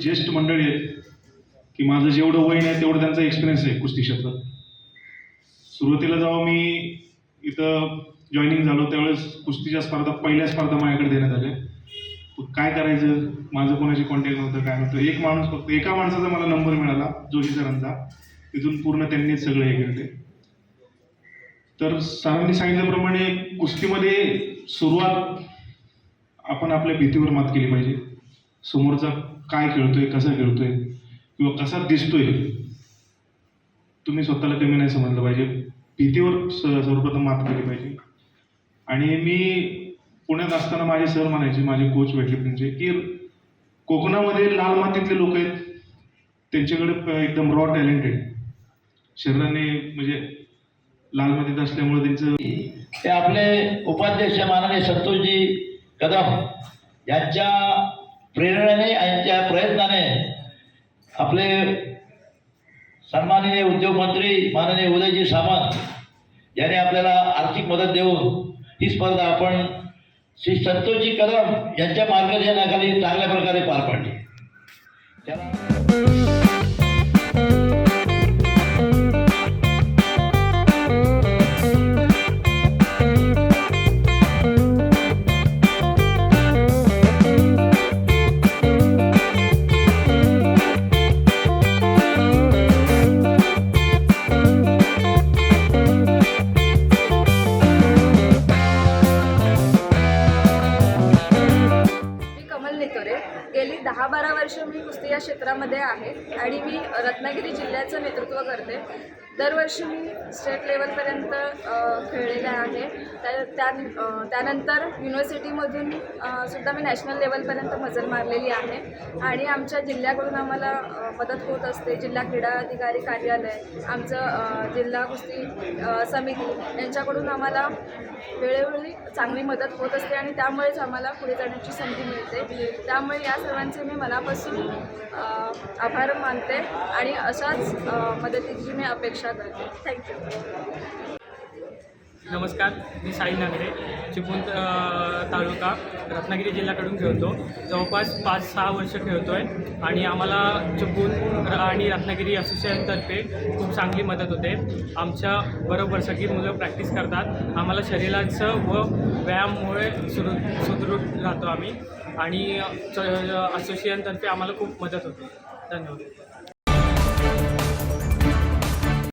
ज्येष्ठ मंडळी आहेत की माझं जेवढं वय नाही तेवढं त्यांचा एक्सपिरियन्स आहे कुस्ती क्षेत्रात सुरुवातीला जेव्हा मी इथं जॉईनिंग झालो त्यावेळेस कुस्तीच्या स्पर्धा पहिल्या स्पर्धा माझ्याकडे देण्यात आल्या. काय करायचं? माझं कोणाशी कॉन्टॅक्ट नव्हतं काय नव्हतं? एक माणूस फक्त एका माणसाचा मला नंबर मिळाला जोशी सरांचा. तिथून पूर्ण त्यांनीच सगळं हे केले तर सरांनी सांगितल्याप्रमाणे कुस्तीमध्ये सुरुवात आपण आपल्या भीतीवर मात केली पाहिजे. समोरचा काय खेळतोय कसा खेळतोय किंवा कसा दिसतोय तुम्ही स्वतःला कमी नाही समजलं पाहिजे. भीतीवर स सर्वप्रथम मात केली पाहिजे. आणि मी पुण्यात असताना माझे सर म्हणायचे माझे कोच भेटले त्यांचे की कोकणामध्ये लाल मातीतले लोक आहेत. त्यांच्याकडे एकदम रॉ टॅलेंटेड शरीराने म्हणजे लाल मातीत असल्यामुळे त्यांचं ते आपले उपाध्यक्ष माननीय संतोषजी कदम यांच्या प्रेरणेने यांच्या प्रयत्नाने आपले सन्माननीय उद्योगमंत्री माननीय उदयजी सामंत यांनी आपल्याला आर्थिक मदत देऊन ही स्पर्धा आपण श्री संतोषजी कदम यांच्या मार्गदर्शनाखाली चांगल्या प्रकारे पार पाडली. त्याला कमल गेली दहा बारा वर्ष मी कुस्ती या क्षेत्रामध्ये आहे आणि मी रत्नागिरी जिल्ह्याचं नेतृत्व करते. दरवर्षी मी स्टेट लेवलपर्यंत खेळलेले आहे. त्या त्या- त्यानंतर युनिव्हर्सिटीमधून सुद्धा मी नॅशनल लेवलपर्यंत मजल मारलेली आहे. आणि आमच्या जिल्ह्याकडून आम्हाला मदत होत असते. जिल्हा क्रीडा अधिकारी कार्यालय आमचं जिल्हा कुस्ती समिती यांच्याकडून आम्हाला वेळोवेळी चांगली मदत होत असते आणि त्यामुळेच आम्हाला पुढे जाण्याची संधी मिळते. त्यामुळे या सर्वांचे मी मनापासून आभार मानते आणि अशाच मदतीची मी अपेक्षा करते. थँक्यू नमस्कार मी साई नागरे चिपळूण तालुका रत्नागिरी जिल्ह्याकडून खेळतो. जवळपास पाच सहा वर्ष खेळतो आहे आणि आम्हाला चिपळूण आणि रत्नागिरी असोसिएशनतर्फे खूप चांगली मदत होते. आमच्या बरोबर सगळी मुलं प्रॅक्टिस करतात. आम्हाला शरीराचं व व्यायामामुळे सुदृ सुदृढ राहतो आम्ही. आणि असोसिएशनतर्फे आम्हाला खूप मदत होते. धन्यवाद.